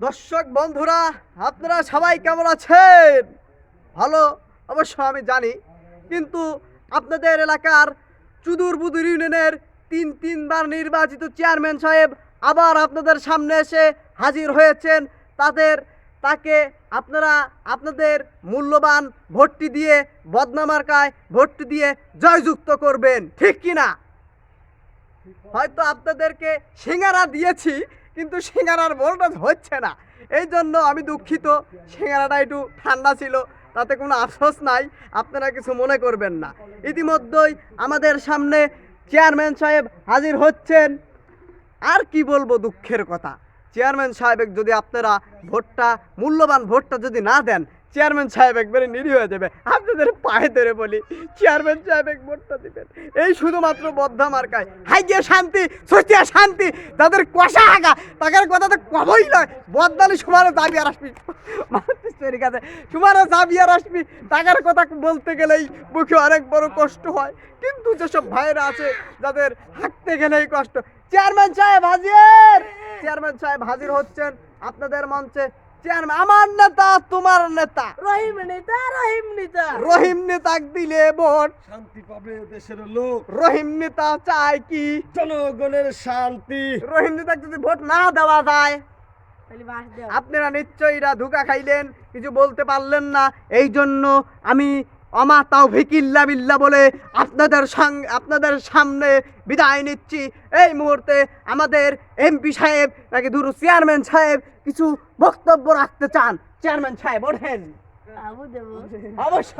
দর্শক বন্ধুরা, আপনারা সবাই কেমন আছেন? ভালো, অবশ্য আমি জানি, কিন্তু আপনাদের এলাকার চুদুর বুদুর ইউনিয়নের তিন তিনবার নির্বাচিত চেয়ারম্যান সাহেব আবার আপনাদের সামনে এসে হাজির হয়েছেন। তাদের, তাকে আপনারা আপনাদের মূল্যবান ভোটটি দিয়ে, বদনামার্কায় ভোটটি দিয়ে জয়যুক্ত করবেন, ঠিক কি না হয়তো আপনাদেরকে সিঙ্গারা দিয়েছি কিন্তু সিঙ্গারার ভোল্টেজ হচ্ছে না। এই জন্য আমি দুঃখিত। সিঙ্গারাটা একটু ঠান্ডা ছিল, তাতে কোনো আফসোস নাই, আপনারা কিছু মনে করবেন না। ইতিমধ্যেই আমাদের সামনে চেয়ারম্যান সাহেব হাজির হচ্ছেন। আর কি বলব দুঃখের কথা? চেয়ারম্যান সাহেব যদি আপনারা ভোটটা, মূল্যবান ভোটটা যদি না দেন, চেয়ারম্যান সাহেব একবারে নিরীহ হয়ে যাবে। আপনাদের পায়ে ধরে বলি, চেয়ারম্যান সাহেব এক ভোটটা দিবেন। এই শুধুমাত্র বদ্ধা মার্কায়। হাই গিয়ে শান্তি সত্যিয়া শান্তি, তাদের কষা হাগা তাদের কথা তো কবই নয় বদনালি সুমারে দাবি আর আসবি। মানুষের কাছে সুমারে দাবি আর আসবি। টাকার কথা বলতে গেলেই মুখে অনেক বড় কষ্ট হয়। কিন্তু যেসব ভাইয়েরা আছে, যাদের হাঁটতে গেলেই কষ্ট। চেয়ারম্যান সাহেব হাজির! চেয়ারম্যান সাহেব হাজির হচ্ছেন আপনাদের মঞ্চে। চেয়ারম্যান আমার নেতা তোমার নেতা। রহিম নেতা রহিম নেতা। রহিম নেতা দিলে ভোট। শান্তি পাবে দেশের লোক। রহিম নেতা চায় কি? জনগণের শান্তি। রহিম নেতা যদি ভোট না দেওয়া যায় তাহলে বাস দেও। আপনারা নিশ্চয়ই এরা ধোকা খাইলেন কিছু বলতে পারলেন না। এই জন্য আমি অমা তাও ভিকিল্লা বিল্লা বলে আপনাদের সঙ্গে আপনাদের সামনে বিদায় নিচ্ছি। এই মুহূর্তে আমাদের এমপি সাহেব নাকি ধরু চেয়ারম্যান সাহেব কিছু বক্তব্য রাখতে চান। চেয়ারম্যান সাহেব ওঠেন। অবশ্য অবশ্যই